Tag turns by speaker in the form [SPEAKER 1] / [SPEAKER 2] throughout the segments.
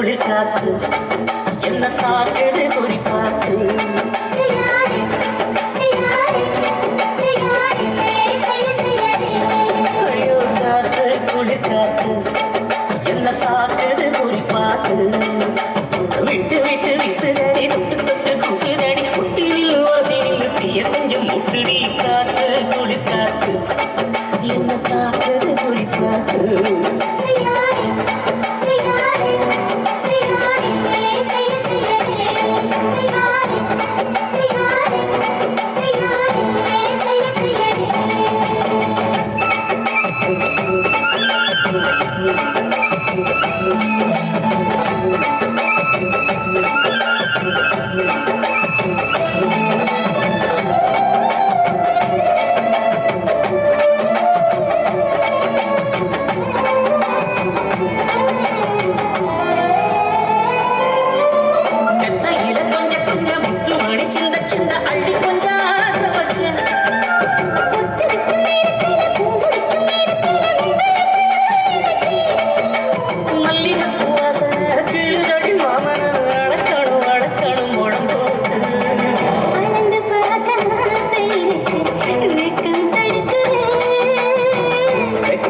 [SPEAKER 1] குளிர் காத்து என்ன தாக்குது
[SPEAKER 2] குறிப்பாத்து குளிர் காத்து என்ன தாக்குது குறிப்பாத்து விட்டு விட்டு விசுதடி
[SPEAKER 1] தொட்டு தொட்டு குசுதடி ஒட்டி நில்லு வாசி நில்லு தீய கொஞ்சம் முட்டுடி
[SPEAKER 2] காத்து குளிர் காத்து. என்ன Thank you.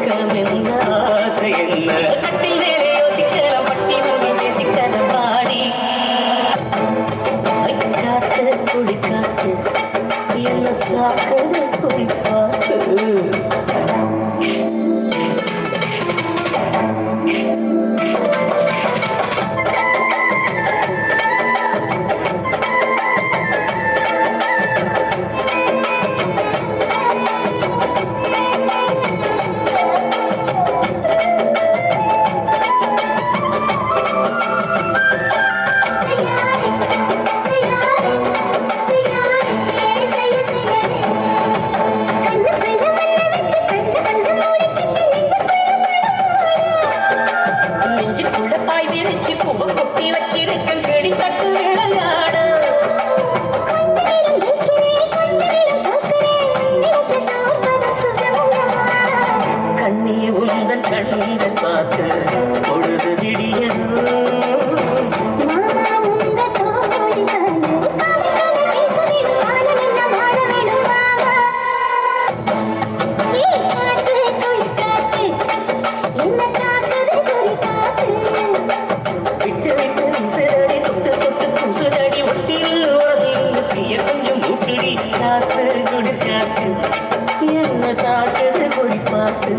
[SPEAKER 1] வெக்கம் என்ன ஆசை என்ன? கட்டி மேலே யோசிக்கிற பட்டி மேலே நேசிக்கிற பாடி? காத்து குடிக்காத்து என்ன பாய் விரிச்சு பூவ கொட்டி வச்சிருக்கேன். கிளி தட்டு விளையாட
[SPEAKER 2] கொஞ்ச
[SPEAKER 1] உந்தன் பார்த்து பொழுது சுடடி ஒட்டினில் ஓசிருந்து தீய கொஞ்சம் முட்டுடி காத்து கொடு காத்து என்ன தாக்குது பொடி பார்த்து.